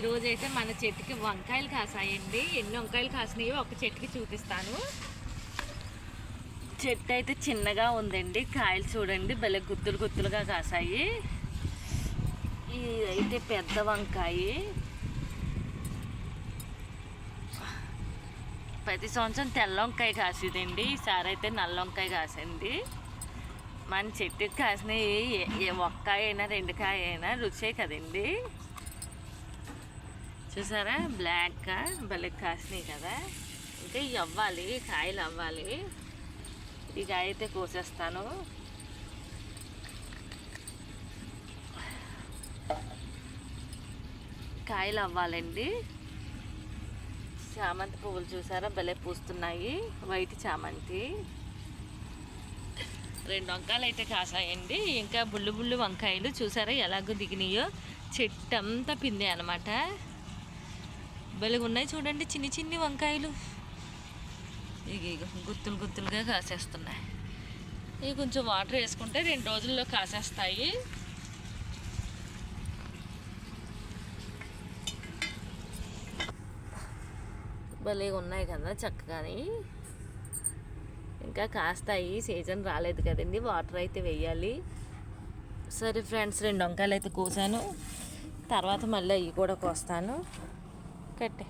ఈరోజు అయితే మన చెట్టుకి వంకాయలు కాసాయండి. ఎన్ని వంకాయలు కాసినాయో ఒక చెట్టుకి చూపిస్తాను. చెట్టు అయితే చిన్నగా ఉందండి. కాయలు చూడండి భలే గుత్తులు గుత్తులుగా కాసాయి. ఇది అయితే పెద్ద వంకాయ. ప్రతి సంవత్సరం తెల్ల వంకాయ కాసేదండి. ఈసారి అయితే నల్ల వంకాయ కాసింది. మన చెట్టుకి కాసినవి ఏ ఒక్కాయ అయినా రెండు కాయ అయినా రుచే కదండి. చూసారా? బ్లాక్గా భలే కాసినాయి కదా? ఇంకా ఇవి అవ్వాలి కాయలు అవ్వాలి. ఈ కాయ అయితే కోసేస్తాను. కాయలు అవ్వాలండి. చామంతి పువ్వులు చూసారా? భలే పూస్తున్నాయి. వైట్ చామంతి. రెండు వంకాయలు అయితే కాసాయండి. ఇంకా బుల్లు బుల్లు వంకాయలు చూసారా? ఎలాగో దిగినాయో. చెట్టు అంతా పిందే అనమాట భలే ఉన్నాయి చూడండి చిన్ని చిన్ని వంకాయలు. ఇక ఇక గుత్తులు గుత్తులుగా కాసేస్తున్నాయి. ఇవి కొంచెం వాటర్ వేసుకుంటే రెండు రోజుల్లో కాసేస్తాయి. భలే ఉన్నాయి కదా చక్కగాని. ఇంకా కాస్తాయి. సీజన్ రాలేదు కదండి. వాటర్ అయితే వేయాలి. సరే ఫ్రెండ్స్ రెండు వంకాయలు అయితే కోసాను. తర్వాత మళ్ళీ అవి కూడా కోస్తాను. നോക്കട്ടെ